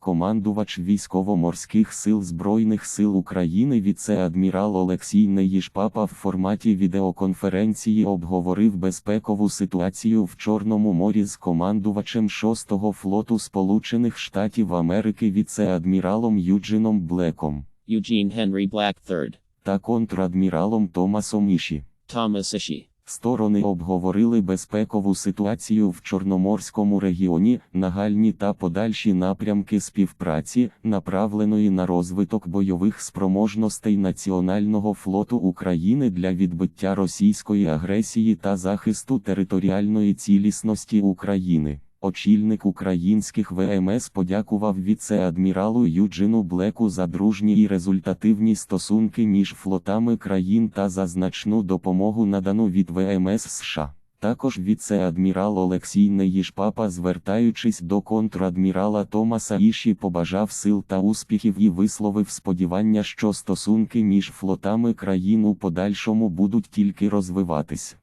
командувач військово-морських сил Збройних сил України віце-адмірал Олексій Неїшпапа в форматі відеоконференції обговорив безпекову ситуацію в Чорному морі з командувачем 6-го флоту Сполучених Штатів Америки віце-адміралом Юджином Блеком Eugene Henry Black III, та контрадміралом Томасом Іші. Thomas Ishii, Сторони обговорили безпекову ситуацію в Чорноморському регіоні, нагальні та подальші напрямки співпраці, направленої на розвиток бойових спроможностей Національного флоту України для відбиття російської агресії та захисту територіальної цілісності України. Очільник українських ВМС подякував віце-адміралу Юджину Блеку за дружні і результативні стосунки між флотами країн та за значну допомогу надану від ВМС США. Також віце-адмірал Олексій Неїшпапа, звертаючись до контрадмірала Томаса Іші, побажав сил та успіхів і висловив сподівання, що стосунки між флотами країн у подальшому будуть тільки розвиватись.